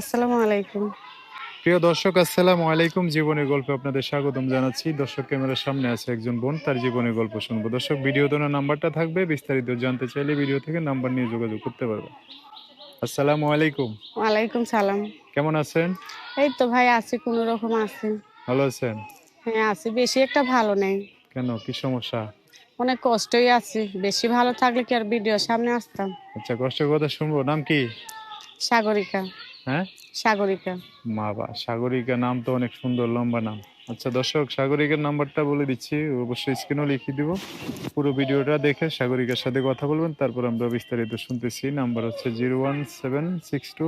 আসসালামু আলাইকুম। প্রিয় দর্শক আসসালামু আলাইকুম। জীবনের গল্পে আপনাদের স্বাগতম জানাচ্ছি। দর্শক ক্যামেরার সামনে আছে একজন বোন তার জীবনের গল্প শুনব। দর্শক ভিডিও দোনো নাম্বারটা থাকবে। বিস্তারিত জানতে চাইলে ভিডিও থেকে নাম্বার নিয়ে যোগাযোগ করতে পারবে আসসালামু আলাইকুম। ওয়ালাইকুম সালাম। কেমন আছেন? এই তো ভাই আছি কোনো রকম আছি। ভালো আছেন? হ্যাঁ আছি। বেশি একটা ভালো নেই। কেন? কি সমস্যা? অনেক কষ্টই আছি। বেশি ভালো থাকলে কি আর ভিডিও সামনে আসতাম? আচ্ছা কষ্টের কথা শুনব। নাম কি? সাগরিকা। হ্যাঁ? সাগরিকা। মা বা সাগরিকা নাম তো অনেক সুন্দর লম্বা নাম। আচ্ছা দর্শক সাগরিকার নাম্বারটা বলে দিচ্ছি অবশ্যই স্ক্রিনও লিখিয়ে দিব। পুরো ভিডিওটা দেখে সাগরিকার সাথে কথা বলবেন তারপর আমরা বিস্তারিত শুনতেছি। নাম্বার হচ্ছে zero one seven six two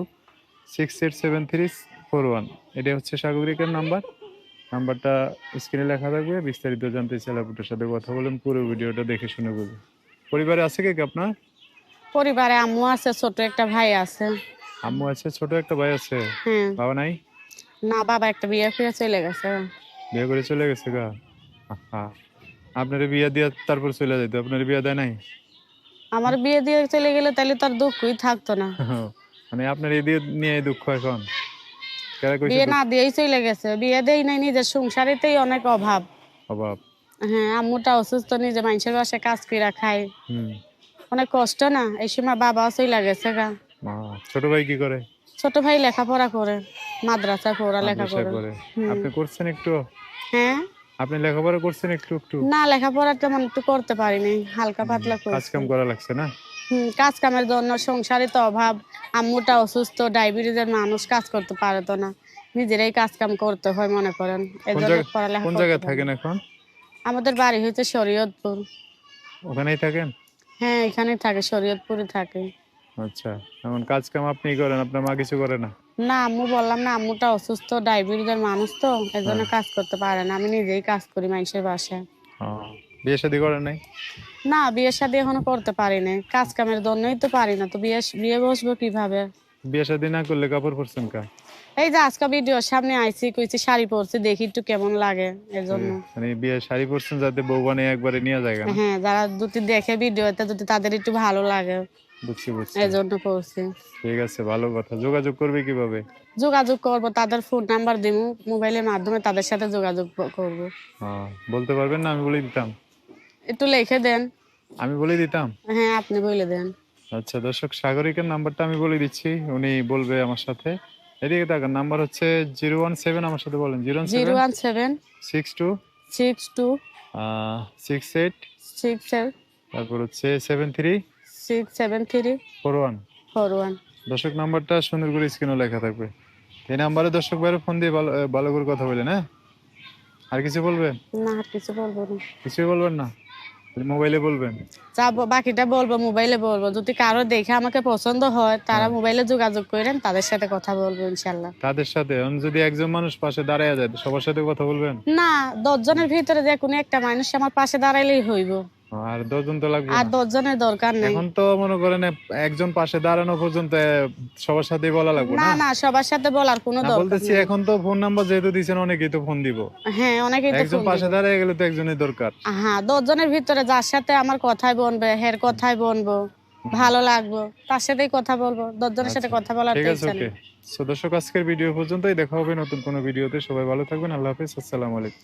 six eight seven three four one. এটা হচ্ছে সাগরিকার নাম্বার। নাম্বারটা স্ক্রিনে লেখা থাকবে বিস্তারিত জানতে আপনার সাথে কথা বলেন পুরো ভিডিওটা দেখে শুনে বুঝুন পরিবারে আছে কে কে আপনার? পরিবারে আম্মু আছে ছোট একটা ভাই আছে। আম্মু আছে ছোট একটা ভাই আছে। হ্যাঁ বাবা নাই? না বাবা একটা বিয়ে ফিরে চলে গেছে। বিয়ে করে চলে গেছে গা? আপনার বিয়ে দিয়ে তারপর চলে যেত আপনার বিয়ে দেয় নাই? আমার বিয়ে দিয়ে চলে গেলে তাহলে তার দুঃখই থাকতো না। মানে আপনার এই দিয়ে নিয়ে দুঃখ এখন? কারা কইছে বিয়ে না দিয়েই চলে গেছে। বিয়ে দেই নাই নিজের সংসারেতেই অনেক অভাব। অভাব। হ্যাঁ আম্মুটা অসুস্থ নিজে মানুষের বাসায় কাজ করে খায়। হুম। অনেক কষ্ট না এই সময় বাবা চলে গেছে গা। ছোট ভাই কি করে? ছোট ভাই লেখাপড়া করে মাদ্রাসা পড়ালেখা মাদ্রাসায় করে। আপনি করছেন একটু? হ্যাঁ? আপনি লেখাপড়া করছেন একটু একটু? না লেখাপড়া তেমন একটু করতে পারিনি হালকা পাতলা কাজ করছি। কাম করা লাগছে না? হুম, কাজ কামের জন্য সংসারে তো অভাব আম্মুটা অসুস্থ ডায়াবেটিসের মানুষ কাজ করতে পারে তো না। নিজেরাই কাজ কাম করতে হয় মনে করেন এই কোন জন্য জায়গা- পড়ালেখা কোন জায়গায় থাকেন। এখন? আমাদের বাড়ি হচ্ছে শরীয়তপুর। ওখানেই থাকেন? হ্যাঁ এখানে থাকে শরীয়তপুরে থাকে। আচ্ছা এখন কাজ কাম আপনি করেন আপনার মা কিছু করে না? না আম্মু বললাম না আম্মুটা অসুস্থ ডায়াবেটিসের মানুষ তো জন্য হ্যাঁ। কাজ করতে পারে না আমি নিজেই কাজ করি মানুষের বাসায়। বিয়ে শাদী করেন নাই? না বিয়ে শাদী এখনও করতে পারি না কাজ কামের জন্যই তো পারি না তো বিয়ে বিয়ে বসবো কীভাবে? বিয়ে শাদী না করলে কাপড় পরছেন কা? এই যে আজকে ভিডিওর সামনে আইছি কইছি শাড়ি পরছি দেখি একটু কেমন লাগে এর জন্য মানে বিয়ে শাড়ি পরছেন যাতে বউ বানিয়ে একবারে নিয়ে যায় না হ্যাঁ যারা যদি দেখে ভিডিওতে যদি তাদের একটু ভালো লাগে বুঝছি বুঝছি। এই জন্য করছি ঠিক আছে ভালো কথা। যোগাযোগ করবে কীভাবে? যোগাযোগ করব তাদের ফোন নাম্বার দিব মোবাইলের মাধ্যমে তাদের সাথে যোগাযোগ করব। হ্যাঁ, বলতে পারবেন না আমি বলে দিতাম। একটু লিখে দেন। আমি বলে দিতাম? হ্যাঁ আপনি বলে দেন। আচ্ছা দর্শক সাগরিকের নাম্বারটা আমি বলে দিচ্ছি উনি বলবে আমার সাথে। এদিকে তাকান নাম্বার হচ্ছে জিরো ওয়ান সেভেন আমার সাথে বলেন। Zero zero one seven six two six two six eight six seven তারপর হচ্ছে seven three six seven three four one four one দর্শক নাম্বারটা সুন্দর করে স্ক্রিনও লেখা থাকবে। এই নাম্বারে দর্শক ভাইয়ের ফোন দিয়ে ভালো ভালো করে কথা বলেন হ্যাঁ? আর কিছু বলবেন? না আর কিছু বলব না। কিছুই বলবেন না? মোবাইলে বলবেন। যা বাকিটা বলব মোবাইলে বলব। যদি কারও দেখে আমাকে পছন্দ হয় তারা মোবাইলে যোগাযোগ করেন তাদের সাথে কথা বলব ইনশাল্লাহ। তাদের সাথে? যদি একজন মানুষ পাশে দাঁড়ায় যায় সবার সাথে কথা বলবেন? না দশজনের ভিতরে যে কোনো একটা মানুষ আমার পাশে দাঁড়াইলেই হইব। আর দশজন তো লাগবে আর দশজনের দরকার নেই। এখন তো মনে করেন একজন পাশে দাঁড়ানো পর্যন্ত সবার সাথেই বলা লাগবে না না? সবার সাথে বলার কোনো দরকার বলতেছি এখন তো ফোন নাম্বার যেহেতু দিয়েছেন অনেকেই তো ফোন দিব। হ্যাঁ অনেকেই তো একজন পাশে দাঁড়ায় গেলে তো একজনের দরকার। হ্যাঁ দশজনের ভিতরে যার সাথে আমার কথাই বনবে হের কথাই বনবো ভালো লাগবো তার সাথেই কথা বলব দশজনের সাথে আচ্ছা, কথা বলার ঠিক আছে ওকে। সো দর্শক আজকের ভিডিও পর্যন্তই। দেখা হবে নতুন কোনো ভিডিওতে সবাই ভালো থাকবেন। আল্লাহ হাফেজ। আসসালামু আলাইকুম।